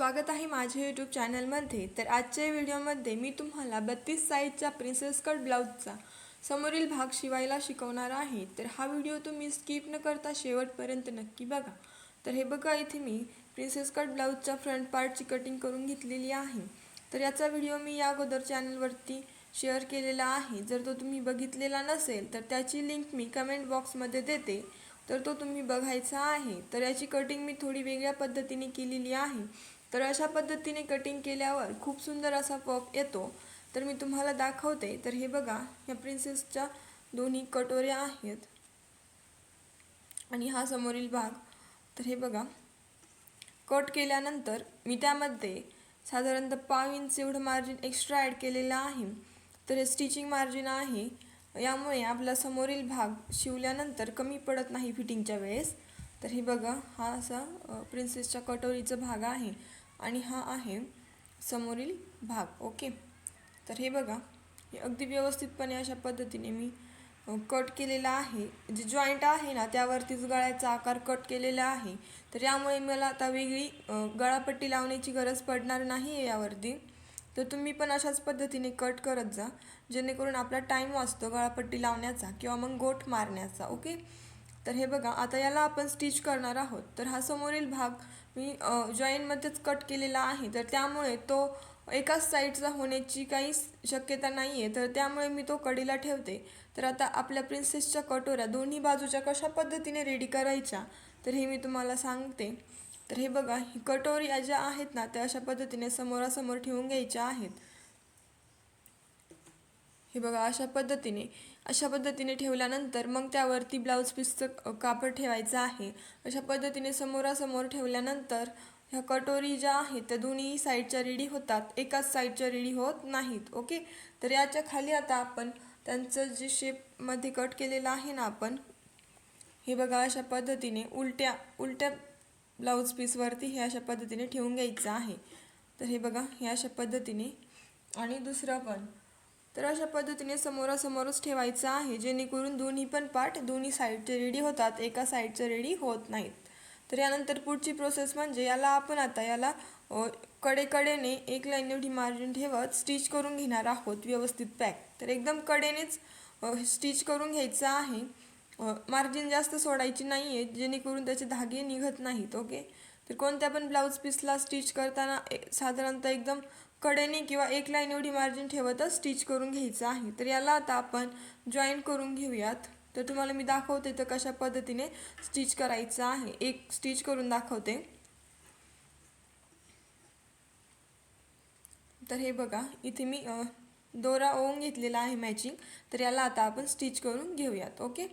स्वागत आहे माझ्या यूट्यूब चॅनलमध्ये तर आजच्या व्हिडिओमध्ये मी तुम्हाला बत्तीस साईजच्या प्रिन्सेस कट ब्लाऊजचा समोरील भाग शिवायला शिकवणार आहे. तर हा व्हिडिओ तुम्ही स्किप न करता शेवटपर्यंत नक्की बघा. तर हे बघा इथे मी प्रिन्सेस कट ब्लाऊजच्या फ्रंट पार्टची कटिंग करून घेतलेली आहे. तर याचा व्हिडिओ मी या अगोदर चॅनलवरती शेअर केलेला आहे. जर तो तुम्ही बघितलेला नसेल तर त्याची लिंक मी कमेंट बॉक्समध्ये देते. तर तो तुम्ही बघायचा आहे. तर याची कटिंग मी थोडी वेगळ्या पद्धतीने केलेली आहे. तर अशा पद्धतीने कटिंग केल्यावर खूप सुंदर असा पफ येतो. तर मी तुम्हाला दाखवते. तर हे बघा ह्या प्रिन्सेसच्या दोन्ही कटोऱ्या आहेत. आणि हा समोरील भाग. तर हे बघा कट केल्यानंतर मी त्यामध्ये साधारणतः पाव इंच एवढं मार्जिन एक्स्ट्रा ॲड केलेलं आहे. तर हे स्टिचिंग मार्जिन आहे. यामुळे आपला समोरील भाग शिवल्यानंतर कमी पडत नाही फिटिंगच्या वेळेस. तर हे बघा हा असा प्रिन्सेसच्या कटोरीचा भाग आहे. आणि हा आहे समोरील भाग. ओके? तर हे बघा. हे अगदी व्यवस्थितपणे अशा पद्धतीने मी कट केलेला आहे. जे जॉईंट आहे ना त्यावरतीच गळ्याचा आकार कट केलेला आहे. तर यामुळे मला आता वेगळी गळापट्टी लावण्याची गरज पडणार नाही आहे यावरती. तर तुम्ही पण अशाच पद्धतीने कट करत जा. जेणेकरून आपला टाईम वाचतो गळापट्टी लावण्याचा किंवा मग गोठ मारण्याचा. ओके? तर हे बघा. आता याला आपण स्टिच करणार आहोत. तर हा समोरील भाग मी जॉईनमध्येच कट केलेला आहे. तर त्यामुळे तो एकाच साईडचा होण्याची काही शक्यता नाही आहे तर त्यामुळे मी तो कडीला ठेवते. तर आता आपल्या प्रिन्सेसच्या कटोऱ्या दोन्ही बाजूच्या कशा पद्धतीने रेडी करायच्या तर हे मी तुम्हाला सांगते. तर हे बघा ही कटोरी ज्या आहेत ना त्या अशा पद्धतीने समोरासमोर ठेवून घ्यायच्या आहेत. हे बघा अशा पद्धतीने. अशा पद्धतीने ठेवल्यानंतर मग त्यावरती ब्लाऊज पीसचं कापड ठेवायचं आहे. अशा पद्धतीने समोरासमोर ठेवल्यानंतर ह्या कटोरी ज्या आहेत त्या दोन्ही साईडच्या रेडी होतात. एकाच साईडच्या रेडी होत नाहीत ओके? तर याच्या खाली आता आपण त्यांचं जे शेपमध्ये कट केलेलं आहे ना आपण हे बघा अशा पद्धतीने उलट्या उलट्या ब्लाऊज पीसवरती हे अशा पद्धतीने ठेवून घ्यायचं आहे. तर हे बघा हे अशा पद्धतीने. आणि दुसरं पण तर अशा पद्धतीने समोरासमोरच ठेवायचं आहे जेणेकरून दोन्ही पण पार्ट दोन्ही साईडचे रेडी होतात. एका साईडचे रेडी होत नाहीत. तर यानंतर पुढची प्रोसेस म्हणजे याला आपण आता याला कडेकडेने एक लाईन एवढी मार्जिन ठेवत स्टिच करून घेणार आहोत व्यवस्थित पॅक तर एकदम कडेनेच स्टिच करून घ्यायचं आहे. मार्जिन जास्त सोडायची नाही आहे जेणेकरून त्याचे धागे निघत नाहीत ओके तर कोणत्या पण ब्लाऊज पीसला स्टिच करताना साधारणतः एकदम कडेने किंवा एक लाईन एवढी मार्जिन ठेवतच स्टिच करून घ्यायचं आहे. तर याला आता आपण जॉईन करून घेऊयात. तर तुम्हाला मी दाखवते तर कशा पद्धतीने स्टिच करायचं आहे. एक स्टिच करून दाखवते. तर हे बघा इथे मी दोरा ओवून घेतलेला आहे मॅचिंग तर याला आता आपण स्टिच करून घेऊयात ओके?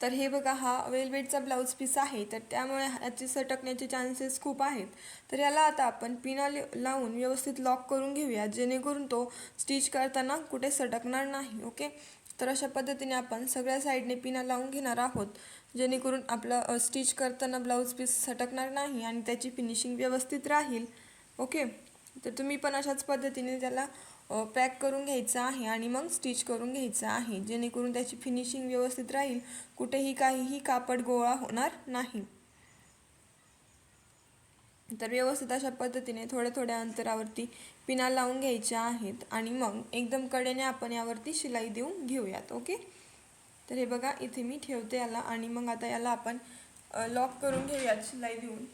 तर हे बघा हा वेलवेटचा ब्लाऊज पीस आहे. तर त्यामुळे ह्याची सटकण्याचे चान्सेस खूप आहेत. तर याला आता आपण पिना लावून व्यवस्थित लॉक करून घेऊया जेणेकरून तो स्टिच करताना कुठे सटकणार नाही ओके तर अशा पद्धतीने आपण सगळ्या साईडने पिना लावून घेणार आहोत जेणेकरून आपलं स्टिच करताना ब्लाऊज पीस सटकणार नाही आणि त्याची फिनिशिंग व्यवस्थित राहील ओके तर तुम्ही पण अशाच पद्धतीने त्याला पॅक करून घ्यायचं आहे आणि मग स्टिच करून घ्यायचं आहे जेणेकरून त्याची फिनिशिंग व्यवस्थित राहील. कुठेही काहीही कापड गोळा होणार नाही. तर व्यवस्थित अशा पद्धतीने थोड्या थोड्या अंतरावरती पिना लावून घ्यायच्या आहेत आणि मग एकदम कडेने आपण यावरती शिलाई देऊन घेऊयात ओके? तर हे बघा इथे मी ठेवते याला आणि मग आता याला आपण लॉक करून घेऊयात शिलाई देऊन.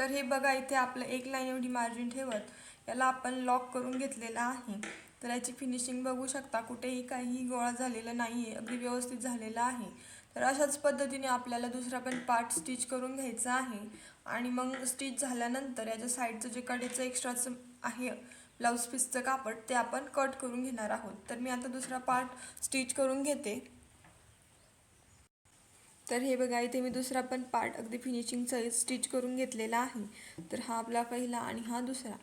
तर हे बघा इथे आपलं एक लाईन एवढी मार्जिन ठेवत याला आपण लॉक करून घेतलेलं आहे. तर याची फिनिशिंग बघू शकता कुठेही काहीही गोळा झालेला नाही आहे अगदी व्यवस्थित झालेला आहे. तर अशाच पद्धतीने आपल्याला दुसरा पण पार्ट स्टिच करून घ्यायचा आहे. आणि मग स्टिच झाल्यानंतर याच्या साईडचं जे कडेचं एक्स्ट्राचं आहे ब्लाऊज पीसचं कापड ते आपण कट करून घेणार आहोत. तर मी आता दुसरा पार्ट स्टिच करून घेते. तर हे बघा इथे मी दुसरा पण पार्ट अगदी फिनिशिंगचा स्टिच करून घेतलेला आहे. तर हा आपला पहिला आणि हा दुसरा.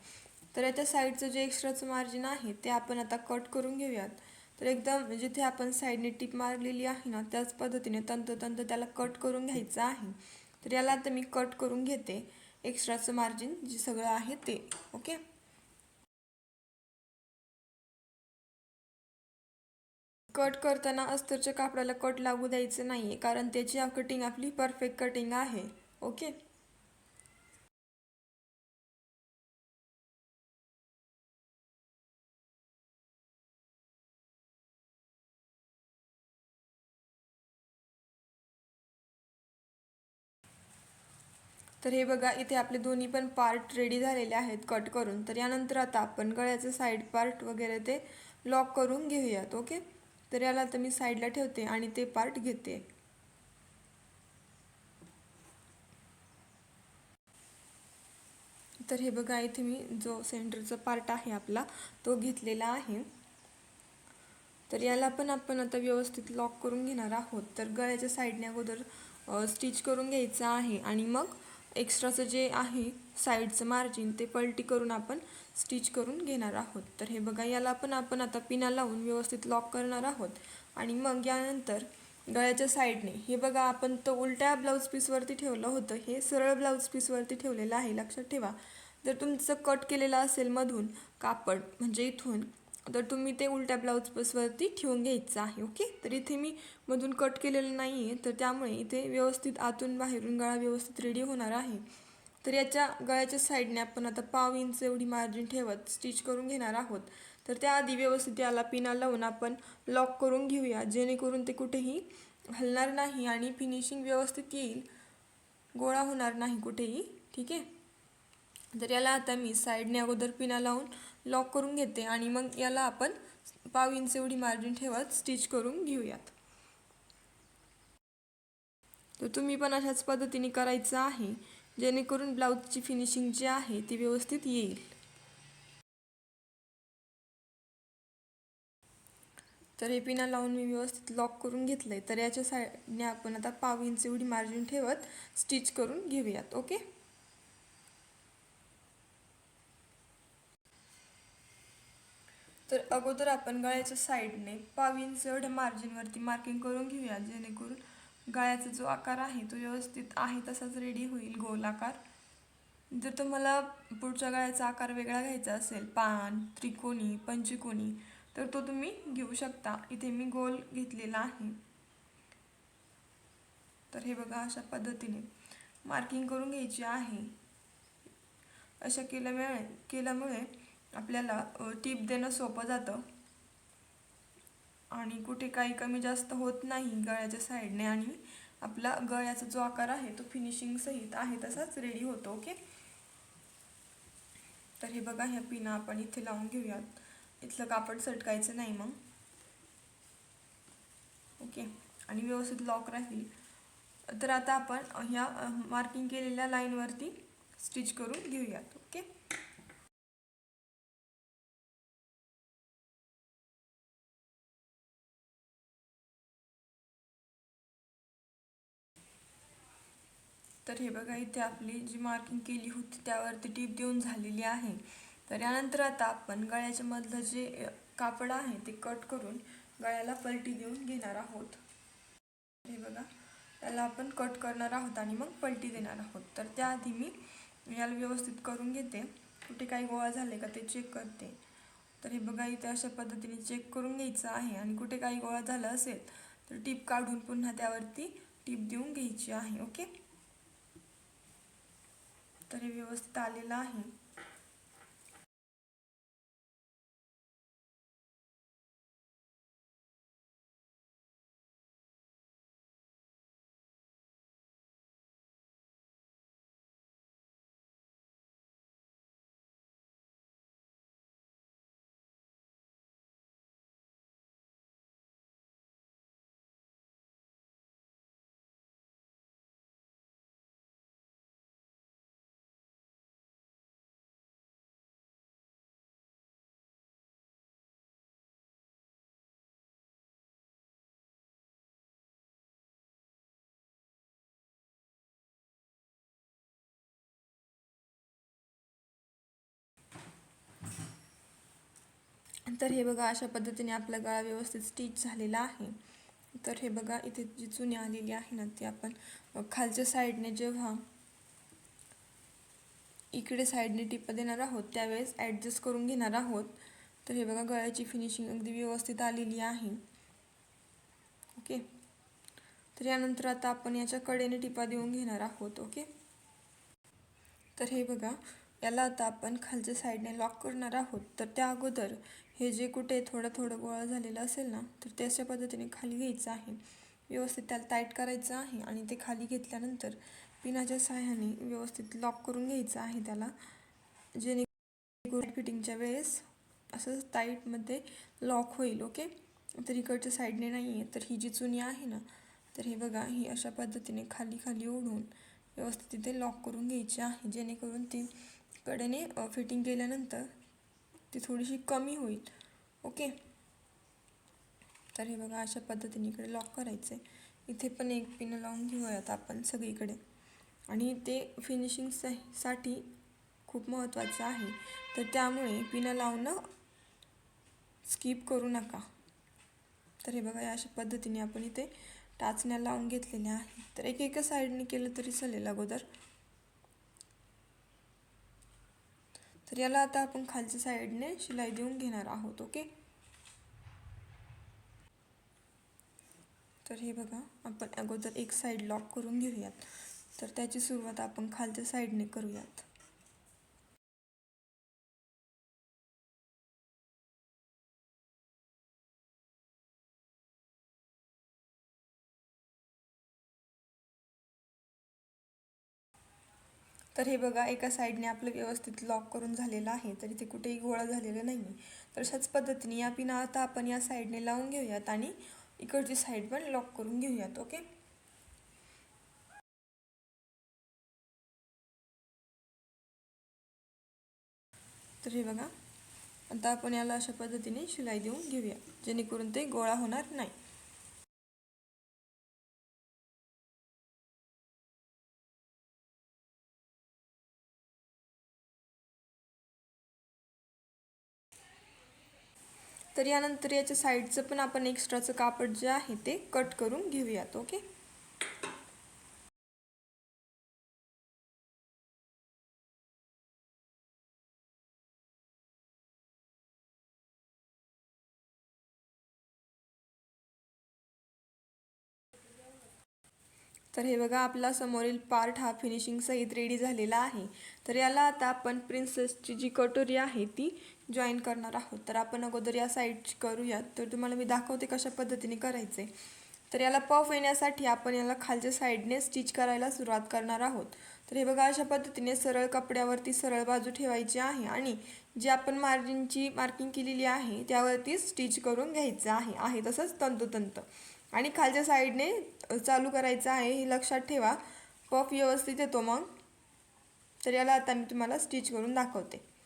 तर याच्या साईडचं जे एक्स्ट्राचं मार्जिन आहे ते आपण आता कट करून घेऊयात. तर एकदम जिथे आपण साईडने टीप मारलेली आहे ना त्याच पद्धतीने तंतोतंत त्याला कट करून घ्यायचं आहे. तर याला आता मी कट करून घेते. एक्स्ट्राचं मार्जिन जे सगळं आहे ते ओके कट करताना अस्तरच्या कापडाला कट लागू द्यायचं नाही आहे कारण त्याची कटिंग आपली परफेक्ट कटिंग आहे. ओके तर हे बघा इथे आपले दोन्ही पण पार्ट रेडी झालेले आहेत कट करून. तर यानंतर आता आपण गळ्याचं साईड पार्ट वगैरे ते लॉक करून घेऊयात. ओके तर याला आता मी साईडला ठेवते आणि ते पार्ट घेते. तर हे बघा इथे मी जो सेंटरचा पार्ट आहे आपला तो घेतलेला आहे. तर याला पण आपण आता व्यवस्थित लॉक करून घेणार आहोत. तर गळ्याच्या साईडने अगोदर स्टिच करून घ्यायचं आहे आणि मग एक्स्ट्राचं जे आहे साईडचं मार्जिन ते पलटी करून आपण स्टिच करून घेणार आहोत. तर हे बघा याला पण आपण आता पिना लावून व्यवस्थित लॉक करणार आहोत. आणि मग यानंतर गळ्याच्या साईडने हे बघा आपण तो उलट्या ब्लाऊज पीसवरती ठेवलं होतं. हे सरळ ब्लाऊज पीसवरती ठेवलेलं आहे लक्षात ठेवा. जर तुमचं कट केलेलं असेल मधून कापड म्हणजे इथून तर तुम्ही ते उलट्या ब्लाऊज पीसवरती ठेवून घ्यायचं आहे ओके तर इथे मी मधून कट केलेलं नाही आहे तर त्यामुळे इथे व्यवस्थित आतून बाहेरून गळा व्यवस्थित रेडी होणार आहे. तर याच्या गळ्याच्या साईडने आपण आता पाव इंच एवढी मार्जिन ठेवत स्टिच करून घेणार आहोत. तर त्याआधी व्यवस्थित याला पिना लावून आपण लॉक करून घेऊया जेणेकरून ते कुठेही हलणार नाही आणि फिनिशिंग व्यवस्थित येईल गोळा होणार नाही कुठेही ठीक? आहे तर याला आता मी साईडने अगोदर पिना लावून लॉक करून घेते आणि मग याला आपण पाव इंच एवढी मार्जिन ठेवत स्टिच करून घेऊयात. तर तुम्ही पण अशाच पद्धतीने करायचं आहे जेणेकरून ब्लाऊजची फिनिशिंग जी आहे ती व्यवस्थित येईल. तर हे पिना लावून मी व्यवस्थित लॉक करून घेतलं आहे तर याच्या साईडने आपण आता पाव इंच एवढी मार्जिन ठेवत स्टिच करून घेऊयात ओके? तर अगोदर आपण गळ्याच्या साईडने पाव इंच एवढ्या मार्जिनवरती मार्किंग करून घेऊया जेणेकरून गळ्याचा जो आकार आहे तो व्यवस्थित आहे तसाच रेडी होईल गोल आकार. जर तुम्हाला पुढच्या गळ्याचा आकार वेगळा घ्यायचा असेल पान त्रिकोणी पंचकोणी तर तो तुम्ही घेऊ शकता. इथे मी गोल घेतलेला आहे. तर हे बघा अशा पद्धतीने मार्किंग करून घ्यायची आहे. अशा केल्यामुळे केल्यामुळे आपल्याला टीप देणं सोपं जातं. आणि कुठे काही कमी जास्त होत नाही गळ्याच्या साईडने आणि आपला गळ्याचा जो आकार आहे तो फिनिशिंग सहित आहे तसाच रेडी होतो ओके तर हे बघा ह्या पिना आपण इथे लावून घेऊयात. इथलं कापड सटकायचं नाही मग. ओके आणि व्यवस्थित लॉक राहील. तर आता आपण ह्या मार्किंग केलेल्या लाईनवरती स्टिच करून घेऊयात. तर हे बघा इथे आपली जी मार्किंग केली होती त्यावरती टीप देऊन झालेली आहे. तर यानंतर आता आपण गळ्याच्या मधलं जे कापड आहे ते कट करून गळ्याला पलटी देऊन घेणार आहोत. हे बघा त्याला आपण कट करणार आहोत आणि मग पलटी देणार आहोत. तर त्याआधी मी याला व्यवस्थित करून घेते. कुठे काही गोळा झाले का ते चेक करते. तर हे बघा इथे अशा पद्धतीने चेक करून घ्यायचं आहे आणि कुठे काही गोळा झाला असेल तर टीप काढून पुन्हा त्यावरती टीप देऊन घ्यायची आहे ओके तर व्यवस्थित आलेला आहे. तर हे बघा अशा पद्धतीने आपला गळा व्यवस्थित स्टिच झालेला आहे. तर हे बघा इथे जी चुनी आलेली आहे ना ती आपण खालच्या साईडने जेव्हा इकडे साईडने टिपा देणार आहोत त्यावेळेस ॲडजस्ट करून घेणार आहोत. तर हे बघा गळ्याची फिनिशिंग अगदी व्यवस्थित आलेली आहे. ओके? तर यानंतर आता आपण याच्या कडेने टिपा देऊन घेणार आहोत ओके? तर हे बघा याला आता आपण खालच्या साईडने लॉक करणार आहोत. तर त्या अगोदर हे जे कुठे थोडं थोडं गोळा झालेलं असेल ना तर ते अशा पद्धतीने खाली घ्यायचं आहे. व्यवस्थित त्याला टाईट करायचं आहे आणि ते खाली घेतल्यानंतर पिनाच्या सहाय्याने व्यवस्थित लॉक करून घ्यायचं आहे त्याला. जेणे फिटिंगच्या वेळेस असं टाईटमध्ये लॉक होईल ओके तर इकडच्या साईडने नाही आहे तर ही जी चुनी आहे ना तर हे बघा ही अशा पद्धतीने खाली खाली ओढून व्यवस्थित तिथे लॉक करून घ्यायची आहे. जेणेकरून ती कडेने फिटिंग केल्यानंतर ती थोडीशी कमी होईल. ओके? तर हे बघा अशा पद्धतीने इकडे लॉक करायचं. आहे इथे पण एक पिन लावून घेऊयात आपण सगळीकडे. आणि ते फिनिशिंगसाठी खूप महत्त्वाचं आहे. तर त्यामुळे पिनं लावणं स्किप करू नका. तर हे बघा अशा पद्धतीने आपण इथे टाचण्या लावून घेतलेल्या आहेत. तर एक एका साईडने केलं तरी चालेल अगोदर. तर याला आता आपण खालच्या साईडने शिलाई देऊन घेणार आहोत ओके? तर हे बघा आपण अगोदर एक साईड लॉक करून घेऊयात. तर त्याची सुरुवात आपण खालच्या साईडने करूयात. तर हे बघा एका साईडने आपलं व्यवस्थित लॉक करून झालेलं आहे तर इथे कुठेही गोळा झालेलं नाही आहे तर अशाच पद्धतीने या पिना आता आपण या साईडने लावून घेऊयात आणि इकडची साईड पण लॉक करून घेऊयात ओके तर हे बघा आता आपण याला अशा पद्धतीने शिलाई देऊन घेऊया जेणेकरून ते गोळा होणार नाही. तर यानंतर याच्या साईडचं पण आपण एक्स्ट्राचं कापड जे आहे ते कट करून घेऊयात ओके? तर हे बघा आपला समोरील पार्ट हा फिनिशिंग सहित रेडी झालेला आहे. तर याला आता आपण प्रिन्सेसची जी कटोरी आहे ती जॉईन करणार आहोत. तर आपण अगोदर या साईडची करूयात. तर तुम्हाला मी दाखवते कशा पद्धतीने करायचे. तर याला पफ येण्यासाठी आपण याला खालच्या साईडने स्टिच करायला सुरुवात करणार आहोत. तर हे बघा अशा पद्धतीने सरळ कपड्यावरती सरळ बाजू ठेवायची आहे आणि जी आपण मार्जिनची मार्किंग केलेली आहे त्यावरती स्टिच करून घ्यायचं आहे. आहे तसंच तंतोतंत. आणि खालच्या साईडने चालू करायचं आहे हे लक्षात ठेवा. पफ व्यवस्थित येतो मग. तर याला आता मी तुम्हाला स्टिच करून दाखवते.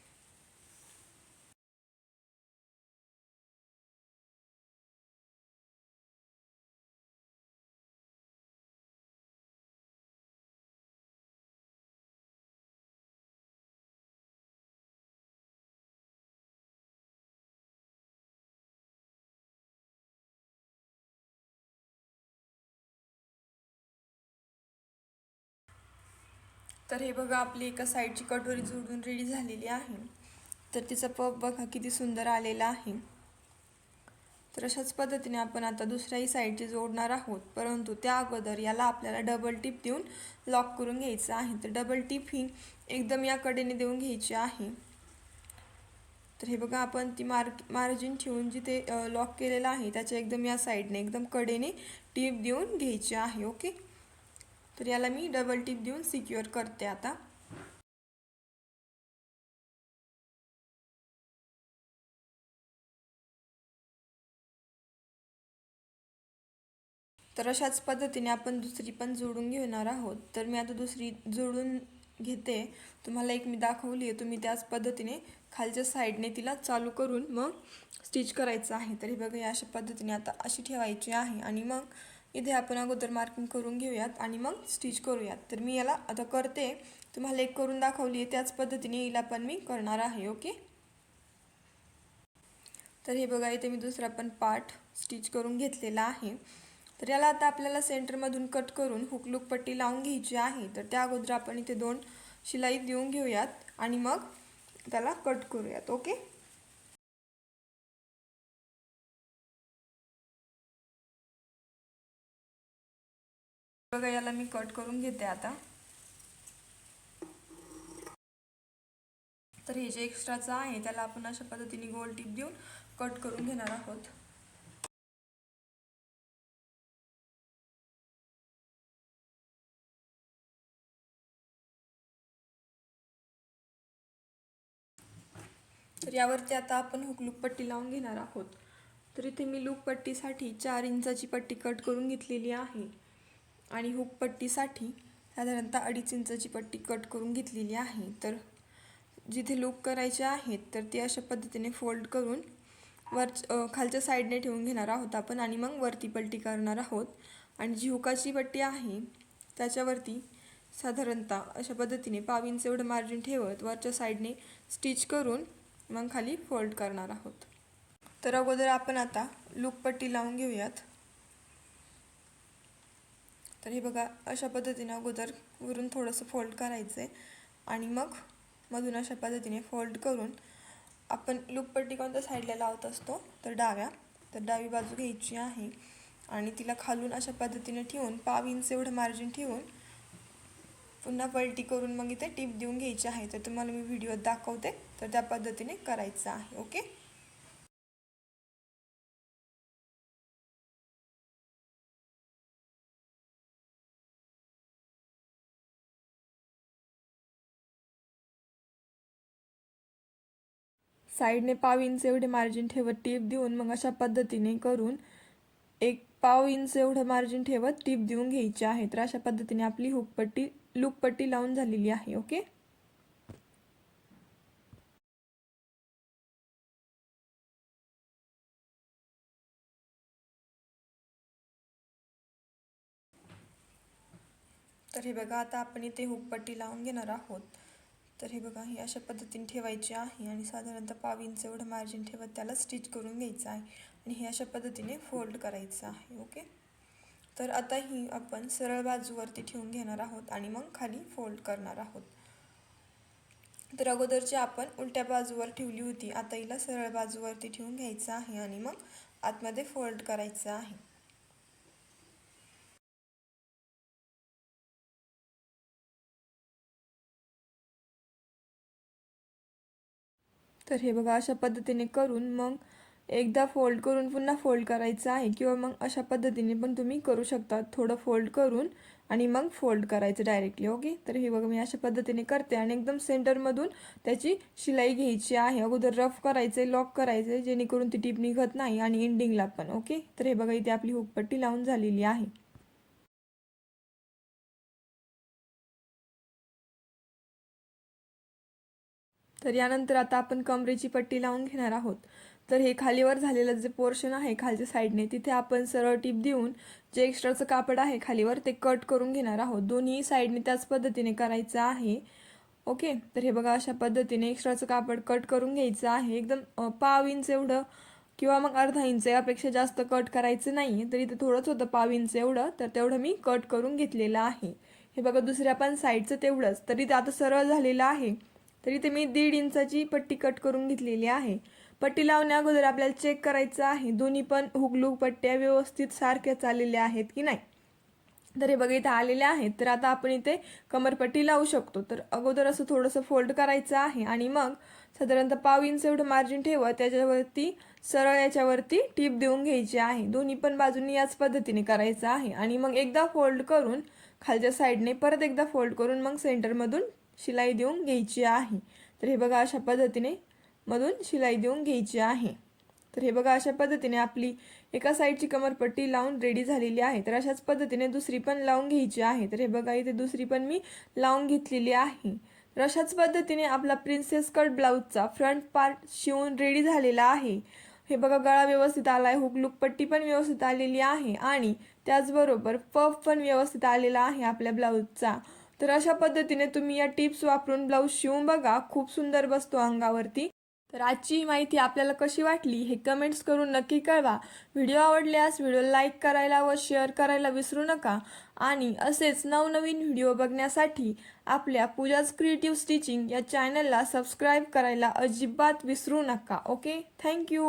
तर हे बघा आपली एका साईडची कटोरी जोडून रेडी झालेली आहे. तर तिचा पप बघा किती सुंदर आलेला आहे. तर अशाच पद्धतीने आपण आता दुसऱ्याही साईडची जोडणार आहोत. परंतु त्या अगोदर याला आपल्याला डबल टिप देऊन लॉक करून घ्यायचं आहे. तर डबल टिप ही एकदम या कडेने देऊन घ्यायची आहे. तर हे बघा आपण ती मार्क मार्जिन ठेवून जिथे लॉक केलेलं आहे त्याच्या एकदम या साईडने एकदम कडेने टीप देऊन घ्यायची आहे ओके तर याला मी डबल टिप देऊन सिक्युअर करते आता. तर अशाच पद्धतीने आपण दुसरी पण जोडून घेणार आहोत. तर मी आता दुसरी जोडून घेते. तुम्हाला एक मी दाखवली आहे तुम्ही त्याच पद्धतीने खालच्या साईडने तिला चालू करून मग स्टिच करायचं आहे. तर हे बघा या अशा पद्धतीने आता अशी ठेवायची आहे. आणि मग इथे आपण अगोदर मार्किंग करून घेऊयात आणि मग स्टिच करूयात. तर मी याला आता करते. तुम्हाला एक करून दाखवली आहे त्याच पद्धतीने हिला पण मी करणार आहे ओके तर हे बघा इथे मी दुसरा पण पार्ट स्टिच करून घेतलेला आहे. तर याला आता आपल्याला सेंटरमधून कट करून हुकलूक पट्टी लावून घ्यायची आहे. तर त्या अगोदर आपण इथे दोन शिलाई देऊन घेऊयात आणि मग त्याला कट करूयात ओके बघा याला मी कट करून घेते आता. तर हे जे एक्स्ट्राचं आहे त्याला आपण अशा पद्धतीने गोल टीप देऊन कट करून घेणार आहोत. तर यावरती आता आपण हुकलूक पट्टी लावून घेणार आहोत. तर इथे मी लूक पट्टीसाठी चार इंचाची पट्टी कट करून घेतलेली आहे. आणि हुक पट्टीसाठी साधारणतः अडीच इंचाची पट्टी कट करून घेतलेली आहे. तर जिथे लूक करायचे आहेत तर ते अशा पद्धतीने फोल्ड करून वर खालच्या साईडने ठेवून घेणार आहोत आपण आणि मग वरती पलटी करणार आहोत. आणि जी हुकाची पट्टी आहे त्याच्यावरती साधारणतः अशा पद्धतीने पावींचं एवढं मार्जिन ठेवत वरच्या साईडने स्टिच करून मग खाली फोल्ड करणार आहोत. तर अगोदर आपण आता लूक पट्टी लावून घेऊयात. तर हे बघा अशा पद्धतीनं अगोदर वरून थोडंसं फोल्ड करायचं आहे आणि मग मधून अशा पद्धतीने फोल्ड करून आपण लूपपट्टी कोणत्या साईडला लावत असतो तर डाव्या. तर डावी बाजू घ्यायची आहे आणि तिला खालून अशा पद्धतीने ठेवून पाव इंच एवढं मार्जिन ठेवून पुन्हा पलटी करून मग इथे टीप देऊन घ्यायची आहे. तर तुम्हाला मी व्हिडिओत दाखवते तर त्या पद्धतीने करायचं आहे ओके साईडने पाव इंच एवढे मार्जिन ठेवत टीप देऊन मग अशा पद्धतीने करून एक पाव इंच एवढं मार्जिन ठेवत टीप देऊन घ्यायची आहे. तर अशा पद्धतीने आपली हुकपट्टी लूकपट्टी लावून झालेली आहे ओके? तर हे बघा आता आपण इथे हुकपट्टी लावून घेणार आहोत. तर हे बघा ही अशा पद्धतीने ठेवायची आहे आणि साधारणतः पाव इंच एवढं मार्जिन ठेवत त्याला स्टिच करून घ्यायचं आहे आणि हे अशा पद्धतीने फोल्ड करायचं आहे ओके तर आता ही आपण सरळ बाजूवरती ठेवून घेणार आहोत आणि मग खाली फोल्ड करणार आहोत. तर अगोदरची आपण उलट्या बाजूवर ठेवली होती आता हिला सरळ बाजूवरती ठेवून घ्यायचं आहे आणि मग आतमध्ये फोल्ड करायचं आहे. तर हे बघा अशा पद्धतीने करून मग एकदा फोल्ड करून पुन्हा फोल्ड करायचं आहे किंवा मग अशा पद्धतीने पण तुम्ही करू शकता. थोडं फोल्ड करून आणि मग फोल्ड करायचं डायरेक्टली ओके तर हे बघा मी अशा पद्धतीने करते आणि एकदम सेंटरमधून त्याची शिलाई घ्यायची आहे. अगोदर रफ करायचे लॉक करायचे जेणेकरून ती टीप निघत नाही आणि एंडिंगला पण ओके तर हे बघा इथे आपली हुकपट्टी लावून झालेली आहे. तर यानंतर आता आपण कमरेची पट्टी लावून घेणार आहोत. तर हे खालीवर झालेलं जे पोर्शन आहे खालच्या साईडने तिथे आपण सरळ टीप देऊन जे एक्स्ट्राचं कापड आहे खालीवर ते कट करून घेणार आहोत. दोन्ही साईडने त्याच पद्धतीने करायचं आहे. ओके? तर हे बघा अशा पद्धतीने एक्स्ट्राचं कापड कट करून घ्यायचं आहे. एकदम पाव इंच एवढं किंवा मग अर्धा इंच यापेक्षा जास्त कट करायचं नाही तर इथं थोडंच होतं पाव इंच एवढं तर तेवढं मी कट करून घेतलेलं आहे. हे बघा दुसऱ्या पण साईडचं तेवढंच. तरी ते आता सरळ झालेलं आहे. तर इथे मी दीड इंचाची पट्टी कट करून घेतलेली आहे. पट्टी लावण्या अगोदर आपल्याला चेक करायचं आहे. दोन्ही पण हुगलूक पट्ट्या व्यवस्थित सारख्या चाललेल्या आहेत की नाही? तर हे बघा इथे आलेले आहेत. तर आता आपण इथे कमरपट्टी लावू शकतो. तर अगोदर असं थोडंसं फोल्ड करायचं आहे आणि मग साधारणतः पाव इंच एवढं मार्जिन ठेवा. त्याच्यावरती सरळ याच्यावरती टीप देऊन घ्यायची आहे. दोन्ही पण बाजूनी याच पद्धतीने करायचं आहे. आणि मग एकदा फोल्ड करून खालच्या साईडने परत एकदा फोल्ड करून मग सेंटरमधून शिलाई देऊन घ्यायची आहे. तर हे बघा अशा पद्धतीने मधून शिलाई देऊन घ्यायची आहे. तर हे बघा अशा पद्धतीने आपली एका साईडची कमरपट्टी लावून रेडी झालेली आहे. तर अशाच पद्धतीने दुसरी पण लावून घ्यायची आहे. तर हे बघा इथे दुसरी पण मी लावून घेतलेली आहे. तर अशाच पद्धतीने आपला प्रिन्सेस कट ब्लाऊजचा फ्रंट पार्ट शिवून रेडी झालेला आहे. हे बघा गळा व्यवस्थित आला आहे हुकलुक पट्टी पण व्यवस्थित आलेली आहे आणि त्याचबरोबर पफ पण व्यवस्थित आलेला आहे आपल्या ब्लाऊजचा तर अशा पद्धतीने तुम्ही या टिप्स वापरून ब्लाऊज शिवून बघा. खूप सुंदर बसतो अंगावरती. तर आजची माहिती आपल्याला कशी वाटली हे कमेंट्स करून नक्की कळवा. व्हिडिओ आवडल्यास व्हिडिओ लाईक करायला व शेअर करायला विसरू नका. आणि असेच नवनवीन व्हिडिओ बघण्यासाठी आपल्या पूजाज क्रिएटिव्ह स्टिचिंग या चॅनलला सबस्क्राईब करायला अजिबात विसरू नका. Okay thank you